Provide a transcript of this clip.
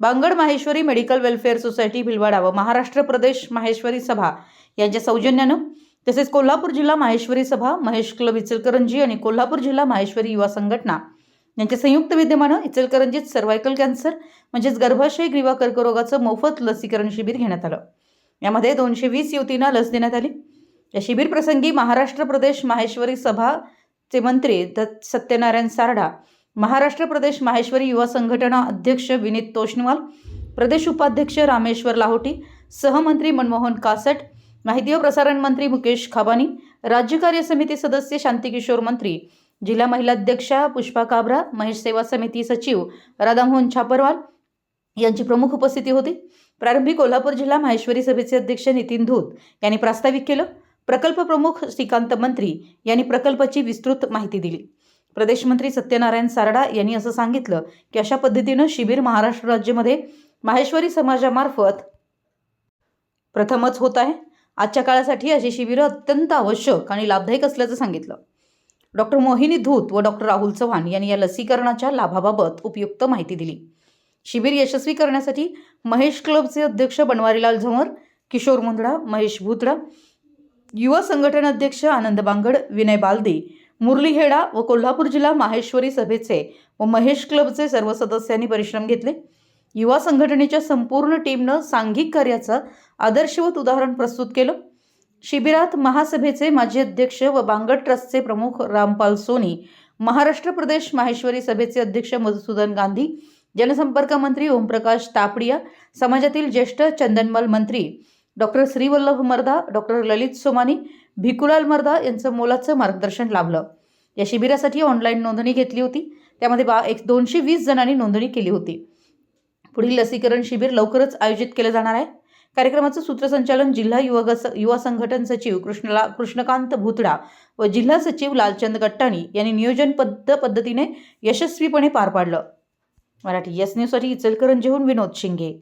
Bangad Maheshwari medical welfare society Bhilwara व महाराष्ट्र प्रदेश माहेश्वरी सभा यांच्या सौजन्यानं तसेच कोल्हापूर जिल्हा माहेश्वरी सभा महेश क्लब इचलकरंजी आणि कोल्हापूर जिल्हा माहेश्वरी युवा संघटना यांच्या संयुक्त विद्यमानं इचलकरंजीत सर्वायकल कॅन्सर म्हणजेच गर्भाशय ग्रीवा कर्करोगाचं मोफत लसीकरण शिबिर घेण्यात आलं. यामध्ये दोनशे वीस युवतींना लस देण्यात आली. या शिबिर प्रसंगी महाराष्ट्र प्रदेश माहेश्वरी सभाचे मंत्री दत्त सत्यनारायण सारडा महाराष्ट्र प्रदेश माहेश्वरी युवा संघटना अध्यक्ष विनीत तोष्णवाल प्रदेश उपाध्यक्ष रामेश्वर लाहोटी सहमंत्री मनमोहन कासट माहिती व प्रसारण मंत्री मुकेश खाबानी राज्य कार्य समिती सदस्य शांतिकिशोर मंत्री जिल्हा महिला अध्यक्षा पुष्पा काबरा महेश सेवा समिती सचिव राधामोहन छापरवाल यांची प्रमुख उपस्थिती होती. प्रारंभी कोल्हापूर जिल्हा माहेश्वरी सभेचे अध्यक्ष नितीन धूत यांनी प्रास्ताविक केलं. प्रकल्प प्रमुख श्रीकांत मंत्री यांनी प्रकल्पाची विस्तृत माहिती दिली. प्रदेशमंत्री सत्यनारायण सारडा यांनी असं सांगितलं की अशा पद्धतीनं शिबिर महाराष्ट्र राज्यामध्ये माहेश्वरी समाजामार्फत प्रथमच होत आहे. आजच्या काळासाठी अशी शिबिरं अत्यंत आवश्यक आणि लाभदायक असल्याचं सांगितलं. डॉक्टर मोहिनी धूत व डॉक्टर राहुल चव्हाण यांनी या लसीकरणाच्या लाभाबाबत उपयुक्त माहिती दिली. शिबिर यशस्वी करण्यासाठी महेश क्लबचे अध्यक्ष बनवारीलाल झंवर किशोर मुंदडा महेश भुतडा युवा संघटन अध्यक्ष आनंद बांगड विनय बालदे मुरली हेडा व कोल्हापूर जिल्हा माहेश्वरी सभेचे व महेश क्लबचे सर्व सदस्यांनी परिश्रम घेतले. युवा संघटनेच्या संपूर्ण टीमनं सांघिक कार्याचं आदर्शवत उदाहरण प्रस्तुत केलं. शिबिरात महासभेचे माजी अध्यक्ष व बांगड ट्रस्टचे प्रमुख रामपाल सोनी महाराष्ट्र प्रदेश माहेश्वरी सभेचे अध्यक्ष मधुसूदन गांधी जनसंपर्क मंत्री ओमप्रकाश तापडिया समाजातील ज्येष्ठ चंदनमल मंत्री डॉक्टर श्रीवल्लभ मर्दा डॉक्टर ललित सोमानी भिकुलाल मर्दा यांचं मोलाचं मार्गदर्शन लाभलं. या शिबिरासाठी ऑनलाईन नोंदणी घेतली होती. त्यामध्ये बा एक दोनशे वीस जणांनी नोंदणी केली होती. पुढील लसीकरण शिबिर लवकरच आयोजित केलं जाणार आहे. कार्यक्रमाचं सूत्रसंचालन जिल्हा युवक युवा संघटन सचिव कृष्णला कृष्णकांत भुतडा व जिल्हा सचिव लालचंद गट्टाणी यांनी नियोजनबद्ध पद्धतीने यशस्वीपणे पार पाडलं. मराठी यस न्यूजसाठी इचलकरंजीहून विनोद शिंगे.